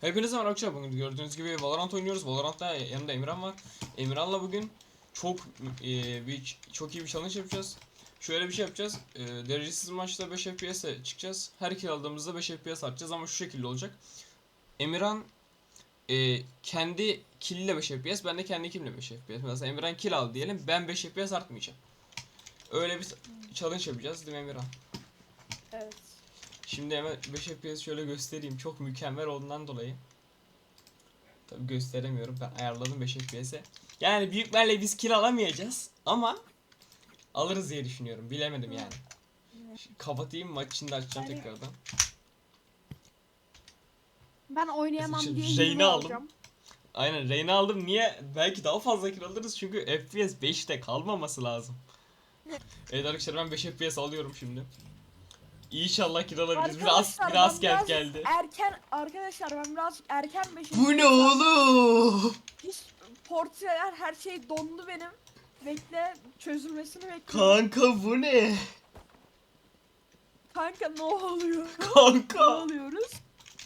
Hepinize merhaba. Bugün gördüğünüz gibi Valorant oynuyoruz. Valorant'ta yanımda Emirhan var. Emirhan'la bugün çok e, bir çok iyi bir challenge yapacağız. Şöyle bir şey yapacağız. E, derecesiz maçta 5 FPS'e çıkacağız. Her kill aldığımızda 5 FPS atacağız ama şu şekilde olacak. Emirhan e, kendi killiyle 5 FPS, ben de kendi killimle 5 FPS. Mesela Emirhan kill aldı diyelim, ben 5 FPS artmayacağım. Öyle bir challenge yapacağız değil mi Emirhan? Evet. Şimdi hemen 5 FPS şöyle göstereyim. Çok mükemmel olduğundan dolayı. Tabi gösteremiyorum. Ben ayarladım 5 FPS'e. Yani büyük ihtimalle biz kill alamayacağız ama alırız diye düşünüyorum. Bilemedim yani. Şimdi kapatayım maç içinde açacağım Yani- tekrardan. Ben oynayamam Şimdi diye Jane'i aldım. alacağım. Aynen Reyna aldım. Niye? Belki daha fazla kill alırız çünkü FPS 5'te kalmaması lazım. Evet arkadaşlar ben 5 FPS alıyorum şimdi. İnşallah kill alabiliriz. Biraz Arkadaşlar, biraz ben gel geldi. Erken arkadaşlar ben birazcık erken 5. Bu ne oğlum? Hiç portreler her şey dondu benim. Bekle çözülmesini bekliyorum. Kanka bu ne? Kanka ne oluyor? ne Kanka. oluyoruz?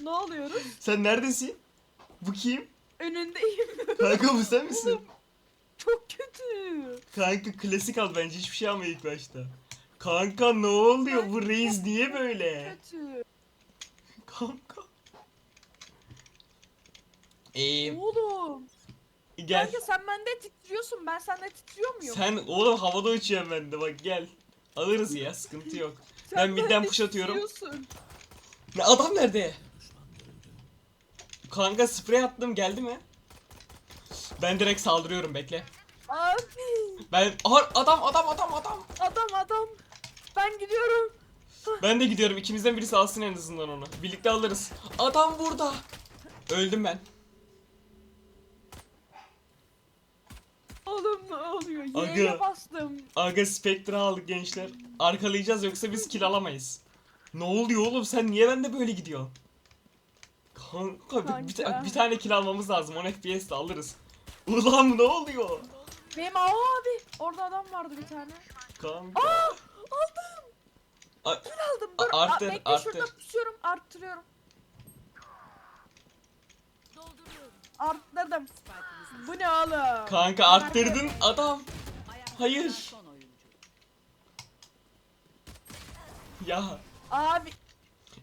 Ne oluyoruz? Sen neredesin? Bu kim? Önündeyim. Kanka bu sen misin? Oğlum. Çok kötü. Kanka klasik al bence hiçbir şey alma ilk başta. Kanka ne oluyor? Bu reis niye böyle? Kötü. Kanka. Eee Oğlum. gel. Kanka sen bende titriyorsun. Ben sende titriyor muyum? Sen oğlum havada uçuyorsun bende bak gel. Alırız ya sıkıntı yok. Sen ben midden bende push atıyorum. titriyorsun. Ne adam nerede? Kanka sprey attım geldi mi? Ben direkt saldırıyorum bekle. Abi. Ben Aha, adam adam adam adam. Adam adam. Ben gidiyorum. Ben de gidiyorum. İkimizden birisi alsın en azından onu. Birlikte alırız. Adam burada. Öldüm ben. Oğlum ne oluyor? Aga. Y'ye bastım. Aga Spectre aldık gençler. Arkalayacağız yoksa biz kill alamayız. Ne oluyor oğlum sen niye bende böyle gidiyor? Kanka, bir- Bir, Kanka. bir tane kill almamız lazım. 10 FPS de alırız. Ulan ne oluyor? Benim abi. Orada adam vardı bir tane. Kanka. Aldım. A- Aldım. Dur. A- arttır, bekle arttır. şurada pusuyorum. Arttırıyorum. Arttırdım. Bu ne oğlum? Kanka arttırdın adam. Hayır. Ya. Abi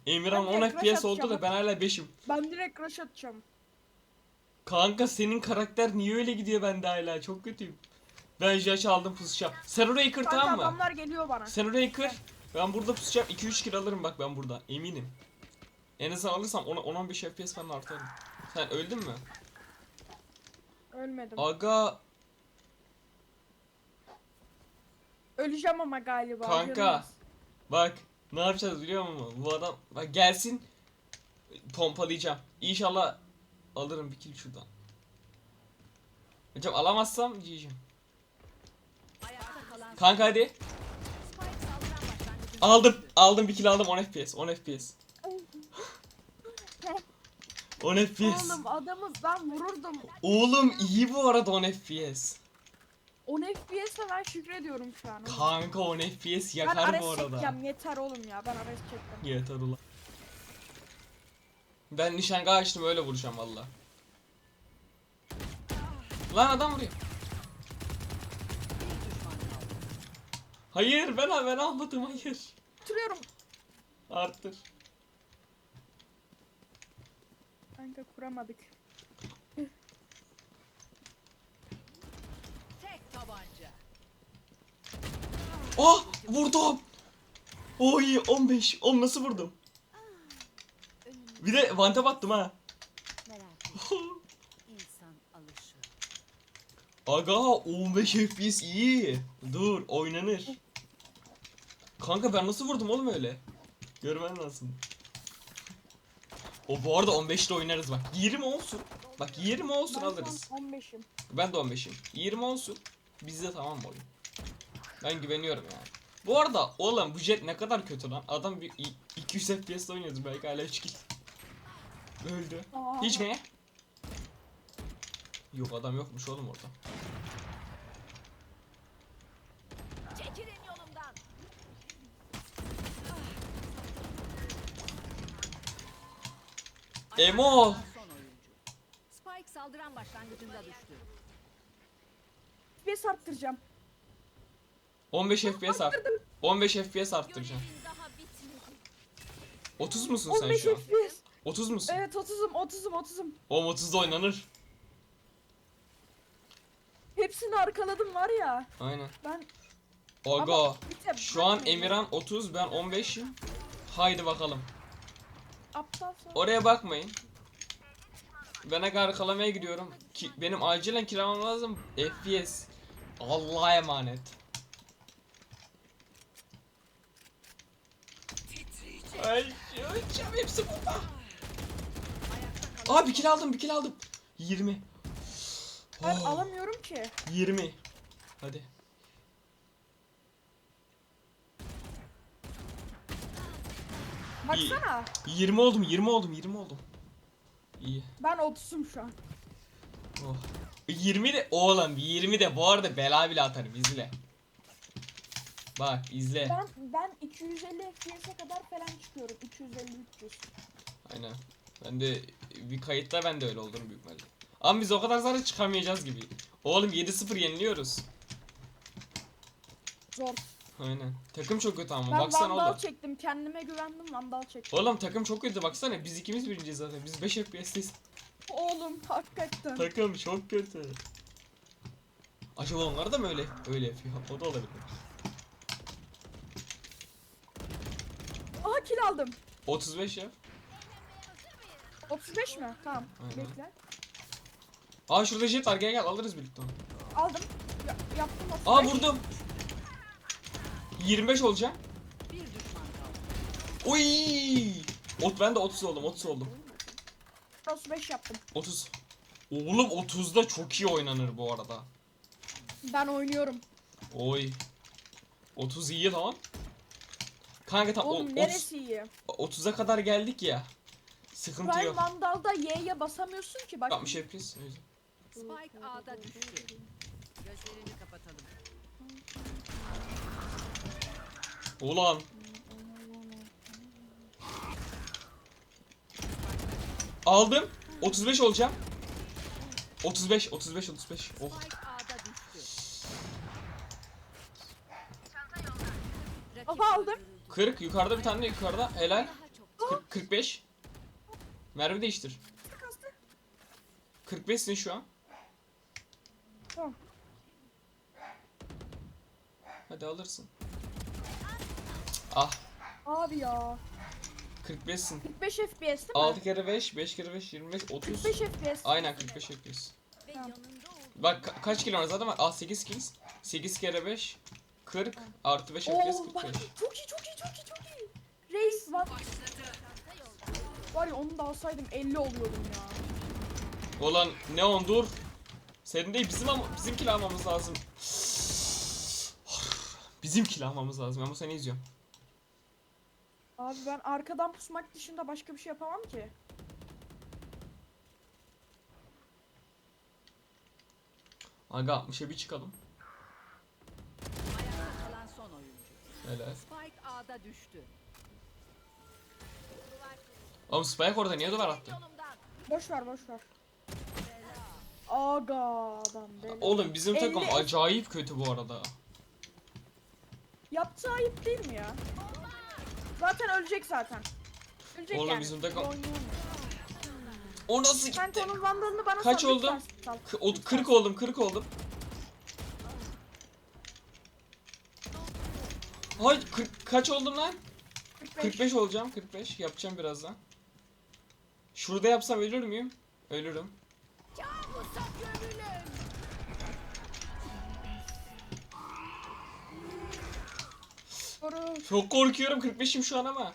Emirhan Ben 10 direkt rush FPS oldu da atacağım. ben hala 5'im. ben direkt rush atacağım. Kanka senin karakter niye öyle gidiyor bende hala? Çok kötüyüm. Ben Jaş aldım pusacağım. Sen orayı kır Kanka tamam mı? adamlar geliyor bana. Sen orayı kır. Ben burada pusacağım. 2-3 kill alırım bak ben burada. Eminim. En azından alırsam 10-15 FPS falan artarım. Sen öldün mü? Ölmedim. Aga Öleceğim ama galiba. Kanka. canım. bak ne yapacağız biliyor musun? Bu adam bak gelsin pompalayacağım. İnşallah alırım bir kill şuradan. Hocam alamazsam diyeceğim. Kanka hadi. Aldım. Aldım bir kill aldım 10 FPS. 10 FPS. 10 FPS. Oğlum adamı ben vururdum. Oğlum iyi bu arada 10 FPS. 10 FPS'e ben şükrediyorum şu an. Kanka 10 FPS ben yakar bu arada. çekeceğim yeter oğlum ya ben ares çektim. Yeter ulan. Ben nişanga açtım öyle vuracağım valla. Lan adam vuruyor. Hayır ben ben almadım hayır. Bitiriyorum. Arttır. Kanka kuramadık. Tek tabanca. Oh vurdum. Oy 15. Oğlum nasıl vurdum? Bir de vante battım ha. Merak etme insan alışır. Aga 15 FPS iyi. Dur oynanır. Kanka ben nasıl vurdum oğlum öyle? Görmen lazım. O bu arada 15'te oynarız bak. 20 olsun. Bak 20 olsun Ben alırız. 15'im. Ben de 15'im. 20 olsun. Bizde tamam oyun? Ben güveniyorum yani. Bu arada oğlum bu jet ne kadar kötü lan. Adam bir i- 200 FPS'de oynuyordu belki hala 3 kill. Öldü. Aa. Hiç mi? Yok adam yokmuş oğlum orada. Emo! saldıran başlangıcında düştü. FPS arttıracağım. 15 FPS art. 15 FPS arttıracağım. Görevin daha bitmedi. 30 musun sen 15 şu an? FPS. 30 musun? Evet 30'um 30'um 30'um. O 30'da oynanır. Hepsini arkaladım var ya. Aynen. Ben Aga. Ama bir de Şu an bakmayın. Emirhan 30 ben 15'im. Haydi bakalım. Aptal. Oraya bakmayın. Ben aga arkalamaya gidiyorum. Ki, benim acilen kiramam lazım. FPS. Allah'a emanet. Ay, öleceğim hepsi burada. Aa bir kill aldım bir kill aldım. 20. Ben Oh, alamıyorum ki. 20. Hadi. Baksana. 20 oldum 20 oldum 20 oldum. İyi. Ben 30'um şu an. Oh. 20 de oğlum 20 de bu arada bela bile atarım izle. Bak izle. Ben ben 250 FPS'e kadar falan çıkıyorum. 250 300. Aynen. Ben de bir kayıtta ben de öyle oldum büyük ihtimalle. Ama biz o kadar zaten çıkamayacağız gibi. Oğlum 7-0 yeniliyoruz. Zor. Aynen. Takım çok kötü ama Ben baksana vandal oğlum. çektim. Kendime güvendim vandal çektim. Oğlum takım çok kötü baksana biz ikimiz birinciyiz zaten. Biz 5 FPS'teyiz. Oğlum hakikaten. Takım çok kötü. Acaba onlar da mı öyle öyle yapıyor? O da olabilir. Aha kill aldım. 35 ya. 35 mi? Tamam. Aynen. Bekle. Aa şurada jet var gel gel alırız birlikte onu. Aldım. Ya, yaptım 35. Aa vurdum. 25 olacağım. Bir düşman kaldı. Oy! Ot ben de 30 oldum 30 oldum. 35 yaptım. 30. Oğlum 30'da çok iyi oynanır bu arada. Ben oynuyorum. Oy. 30 iyi lan. Kanka tam o- Oğlum 30 neresi iyi? 30'a kadar geldik ya. Sıkıntı Prime yok. Vandal'da Y'ye basamıyorsun ki bak. 60 FPS. o yüzden. Spike A'da düştü. Gözlerini kapatalım. Ulan. Aldım. 35 olacağım. 35 35 35. Oh. Aha, aldım. öldürüldü. 40 yukarıda bir tane yukarıda. Helal. Daha çok 40, 45. Mermi değiştir. 45'sin şu an. Hadi alırsın. Ah. Abi ya. 45'sin. 45 FPS değil mi? 6 kere 5, 5 kere 5, 25, 30. 45 FPS. Aynen 45 FPS. Tamam. Bak ka- kaç kilo var zaten bak. Ah 8 kills. 8 kere 5, 40 artı 5 FPS Oo, bak 45. çok iyi çok iyi çok iyi çok iyi. Reis var. Var ya onu da alsaydım 50 oluyordum ya. Ulan Neon dur. Senin değil bizim ama bizim kill almamız lazım. Bizim kill almamız lazım. Ben bu seni izliyorum. Abi ben arkadan pusmak dışında başka bir şey yapamam ki. Aga 60'a bir çıkalım. Ayakta kalan son oyuncu. Helal. Spike A'da düştü. Oğlum Spike orada niye duvar attı? Boş ver boş ver. Aga adam deli. Oğlum bizim takım 50 acayip kötü bu arada. Yaptığı ayıp değil mi ya? Zaten ölecek zaten. Ölecek Oğlum yani. bizim takım- Oynayamıyor. O nasıl Sen gitti? onun vandalını bana Kaç sal, lütfen sal. K- o- 40 oldum 40 oldum. Hay 40 kaç oldum lan? 45. 45 olacağım 45 yapacağım birazdan. Şurada yapsam ölür müyüm? Ölürüm. Doğru. Çok korkuyorum 45'im şu an ama.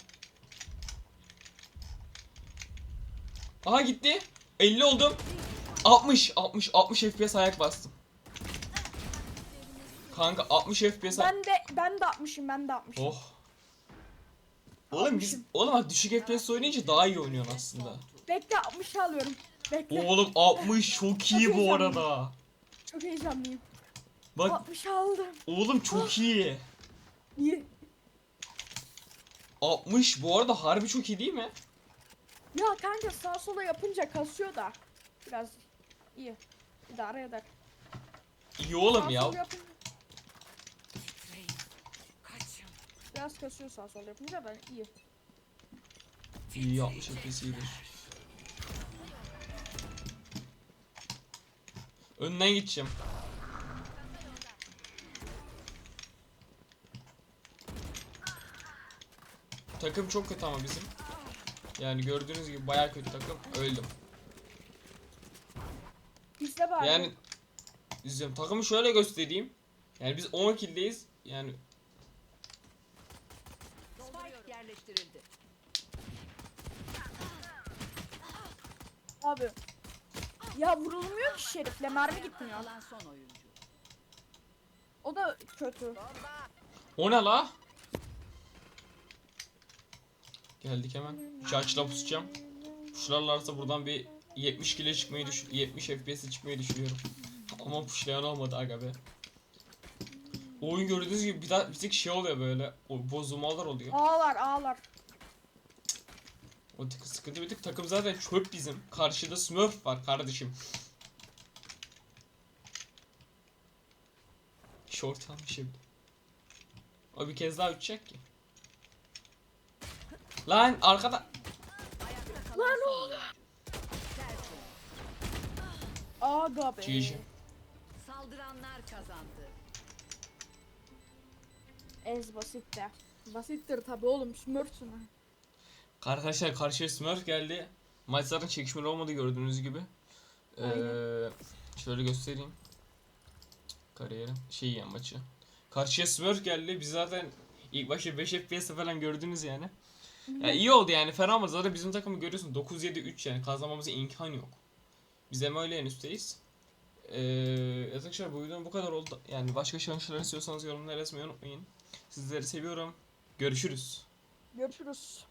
Aha gitti. 50 oldum. 60 60 60 FPS ayak bastım. Kanka 60 FPS Ben de ben de 60'ım ben de 60'ım. Oh. Oğlum biz oğlum bak düşük FPS oynayınca daha iyi oynuyorsun aslında. Bekle 60 alıyorum. Bekle. Oğlum 60 çok iyi bu arada. Çok heyecanlıyım. Bak 60 aldım. oğlum çok iyi. İyi. 60 bu arada harbi çok iyi değil mi? Ya kanka sağ sola yapınca kasıyor da. Biraz iyi. İdare eder. İyi oğlum Sağ ya. sol yapınca biraz kasıyor sağ sol yapınca da iyi. İyi yapmış hepsidir. Önden gideceğim. Takım çok kötü ama bizim. Yani gördüğünüz gibi bayağı kötü takım. Öldüm. İzle bari. Yani izliyorum. Takımı şöyle göstereyim. Yani biz 10 kill'deyiz. Yani Spike yerleştirildi. Abi. Ya vurulmuyor ki şerifle mermi gitmiyor. Kalan son oyuncu. O da kötü. o ne la? Geldik hemen. Charge'la pusacağım. Pushlarlarsa buradan bir 70 kile çıkmayı düş 70 FPS'e çıkmayı düşünüyorum. Ama pushlayan olmadı aga be. Oyun gördüğünüz gibi bir, daha, bir tek şey oluyor böyle. O bozulmalar oluyor. Ağlar ağlar. O tık sıkıntı bir tık takım zaten çöp bizim. Karşıda Smurf var kardeşim. Short almışım. O bir kez daha uçacak ki. Lan arkada. Oyuncu. Tersin. Aga be. GG. Saldıranlar kazandı. Ez basit de. Basittir tabi oğlum smurfsün ha. Arkadaşlar karşıya Smurf geldi. Maç zaten çekişmeli olmadı gördüğünüz gibi. Ee, Aynen. şöyle göstereyim. Kariyerim. Şey yani maçı. Karşıya Smurf geldi. Biz zaten ilk başta 5 FPS falan gördünüz yani. Ya iyi oldu yani olmadı. Zaten bizim takımı görüyorsun 9-7-3 yani kazanmamıza imkan yok. Biz hem öyle en üstteyiz. Ee, arkadaşlar bu videonun bu kadar oldu. Yani başka şeyler istiyorsanız yorumlara yazmayı unutmayın. Sizleri seviyorum. Görüşürüz. Görüşürüz.